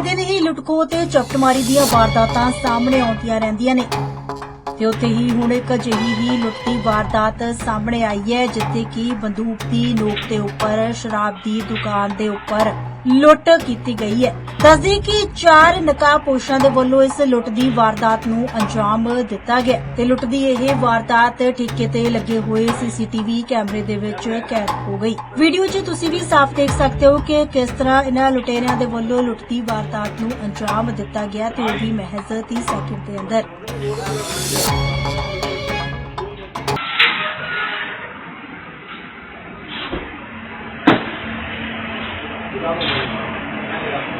ਦਿਨ ਹੀ ਲੁਟਕੋ ਤੇ ਚਪਟਮਾਰੀ ਦੀਆਂ ਵਾਰਦਾਤਾਂ ਸਾਹਮਣੇ ਆਉਂਦੀਆਂ ਰਹਿੰਦੀਆਂ ਨੇ। ਤੇ ਉੱਥੇ ਹੀ ਹੁਣ ਇੱਕ ਅਜਿਹੀ ਹੀ ਲੁੱਟੀ ਵਾਰਦਾਤ ਸਾਹਮਣੇ ਆਈ ਹੈ, ਜਿੱਥੇ ਕਿ ਬੰਦੂਕ ਦੀ ਨੋਕ ਦੇ ਉੱਪਰ, ਸ਼ਰਾਬ ਦੀ ਦੁਕਾਨ ਦੇ ਉੱਪਰ ਲੁੱਟ ਕੀਤੀ ਗਈ ਹੈ। ਦੱਸਦੀ ਕਿ ਚਾਰ ਨਕਾਬਪੋਸ਼ਾਂ ਦੇ ਵੱਲੋਂ ਇਸ ਲੁੱਟ ਦੀ ਵਾਰਦਾਤ ਨੂੰ ਅੰਜਾਮ ਦਿੱਤਾ ਗਿਆ ਤੇ ਲੁੱਟ ਦੀ ਇਹ ਵਾਰਦਾਤ ਠੇਕੇ ਤੇ ਲੱਗੇ ਹੋਏ ਸੀਸੀਟੀਵੀ ਕੈਮਰੇ ਦੇ ਵਿੱਚ ਕੈਦ ਹੋ ਗਈ। ਵੀਡੀਓ 'ਚ ਤੁਸੀਂ ਵੀ ਸਾਫ਼ ਦੇਖ ਸਕਦੇ ਹੋ ਕਿ ਕਿਸ ਤਰ੍ਹਾਂ ਇਹਨਾਂ ਲੁਟੇਰਿਆਂ ਦੇ ਵੱਲੋਂ ਲੁੱਟ ਦੀ ਵਾਰਦਾਤ ਨੂੰ ਅੰਜਾਮ ਦਿੱਤਾ ਗਿਆ ਤੇ ਉਹ ਵੀ ਮਹਿਜ਼ 30 ਸੈਕਿੰਡ ਦੇ ਅੰਦਰ। भाई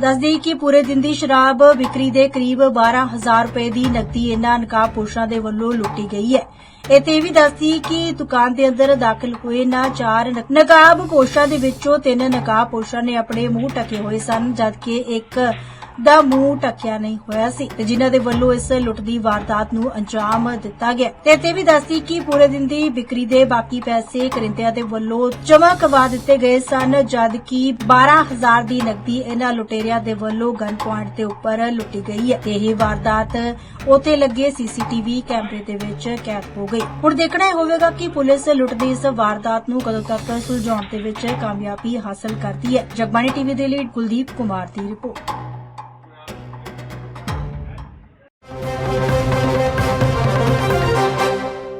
ਦੱਸਦੀ ਕਿ ਪੂਰੇ ਦਿਨ ਦੀ ਸ਼ਰਾਬ ਵਿਕਰੀ ਦੇ ਕਰੀਬ 12000 ਰੁਪਏ ਦੀ ਨਕਦੀ ਇਹਨਾਂ ਨਕਾਬਪੋਸ਼ਾਂ ਦੇ ਵੱਲੋਂ ਲੁੱਟੀ ਗਈ ਹੈ। ਇਹ ਤੇ ਇਹ ਵੀ ਦੱਸਦੀ ਕਿ ਦੁਕਾਨ ਦੇ ਅੰਦਰ ਦਾਖਲ ਹੋਏ ਨਾ ਚਾਰ ਨਕਾਬਪੋਸ਼ਾਂ ਦੇ ਵਿੱਚੋਂ ਤਿੰਨ ਨਕਾਬਪੋਸ਼ਾਂ ਨੇ ਆਪਣੇ ਮੂੰਹ ਢਕੇ ਹੋਏ ਸਨ, ਜਦਕਿ ਇੱਕ ਦਾ ਮੂੰਹ ਢੱਕਿਆ ਨਹੀਂ ਹੋਇਆ ਸੀ ਤੇ ਜਿਨ੍ਹਾਂ ਦੇ ਵੱਲੋਂ ਇਸ ਲੁੱਟ ਦੀ ਵਾਰਦਾਤ ਨੂੰ ਅੰਜਾਮ ਦਿੱਤਾ ਗਿਆ ਤੇ ਤੇ ਵੀ ਦੱਸਦੀ ਕਿ ਪੂਰੇ ਦਿਨ ਦੀ ਵਿਕਰੀ ਦੇ ਬਾਕੀ ਪੈਸੇ ਕਰਿੰਦਿਆਂ ਦੇ ਵੱਲੋਂ ਜਮ੍ਹਾਂ ਕਰਵਾ ਦਿੱਤੇ ਗਏ ਸਨ ਜਦ ਜਦਕਿ 12000 ਦੀ ਨਕਦੀ ਇਹਨਾਂ ਲੁਟੇਰਿਆਂ ਦੇ ਵੱਲੋਂ ਗਨ ਪੁਆਇੰਟ ਦੇ ਉੱਪਰ ਲੁੱਟੀ ਗਈ ਹੈ ਤੇ ਇਹ ਵਾਰਦਾਤ ਉੱਥੇ ਲੱਗੇ ਸੀਸੀਟੀਵੀ ਕੈਮਰੇ ਦੇ ਵਿੱਚ ਕੈਦ ਹੋ ਗਈ। ਹੁਣ ਦੇਖਣਾ ਹੋਵੇਗਾ ਕਿ ਪੁਲਿਸ ਲੁੱਟ ਦੀ ਇਸ ਵਾਰਦਾਤ ਨੂੰ ਕਦੋਂ ਤੱਕ ਸੁਲਝਾਉਣ ਦੇ ਵਿੱਚ ਕਾਮਯਾਬੀ ਹਾਸਲ ਕਰਦੀ ਹੈ। ਜਗਬਾਣੀ ਟੀਵੀ ਦੇ ਲਈ ਕੁਲਦੀਪ ਕੁਮਾਰ ਦੀ ਰਿਪੋਰਟ।